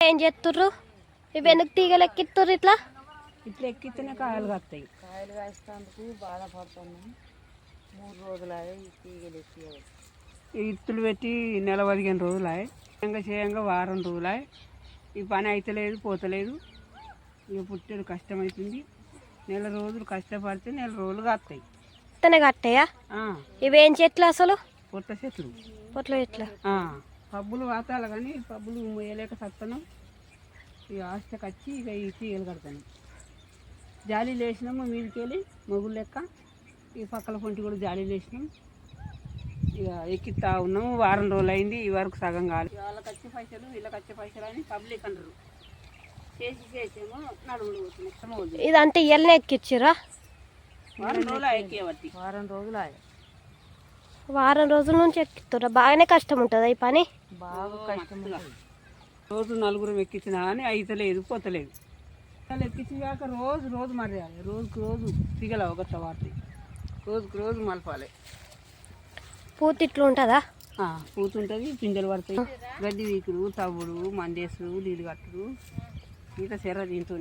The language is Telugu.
ఏం చేస్తుర్రు ఇవి ఎందుకు తీగలు ఎక్కిత్తుర్రు ఇట్లా? ఇట్లా ఎక్కితేనే కాయలు కత్తాయి. కాయలు కాసేందుకు బాధపడుతున్నాం. మూడు రోజులు ఈ తీగలు ఎక్కి ఈ ఇత్తులు పెట్టి నెల పదిహేను రోజులాయి చేయంగా చేయంగా వారం రోజులాయి ఈ పని అయితలేదు పోతలేదు. ఇక పుట్టేది కష్టమవుతుంది నెల రోజులు కష్టపడితే నెల రోజులు కాస్తాయి ఇతనే కట్టయా ఆ, ఇవేం చెట్లు అసలు? పుట్ట చెట్లు. పొట్లు చెట్లు? ఆ, పబ్బులు వాతాలు కానీ పబ్బులు వేయలేక సత్తను. ఇక ఆస్తకి వచ్చి ఇక ఈ తీగలు కడతాను. జాలి లేచినాము మీదకి వెళ్ళి మొగులు లెక్క. ఈ పక్కల పొంటి కూడా జాలి లేచినాం. ఇక ఎక్కిస్తా ఉన్నాము. వారం రోజులు అయింది ఈ వరకు సగం కాలి. వాళ్ళకి వచ్చే పైసలు వీళ్ళకి వచ్చే పైసలు అని పబ్లిక్ అంటారు. చేసి చేసేమో నడుములు పోతున్నాయి. ఇదంతా ఇయ్యలనే ఎక్కిచ్చిరా వారం రోజులు ఎక్కేవట్టి. వారం రోజులు ఆయే. వారం రోజుల నుంచి ఎక్కుతుర్రా బాగానే కష్టం ఉంటుందా ఈ పని? బాగా కష్టం ఉంటుంది. రోజు నలుగురు ఎక్కించినా కానీ అయితలేదు పోతలేదు. ఎక్కించాక రోజు రోజు మర్యాలి రోజుకు రోజు తిగల ఒక వాటి రోజుకు రోజు మలపాలి. పూత ఇట్లా ఉంటుందా ఆ, పూతుంటుంది పిందెలు పడతాయి. గడ్డి వీకుడు తవ్వుడు మందేసుడు నీళ్ళు కట్టుడు. ఇంకా చెర్ర తింటుంది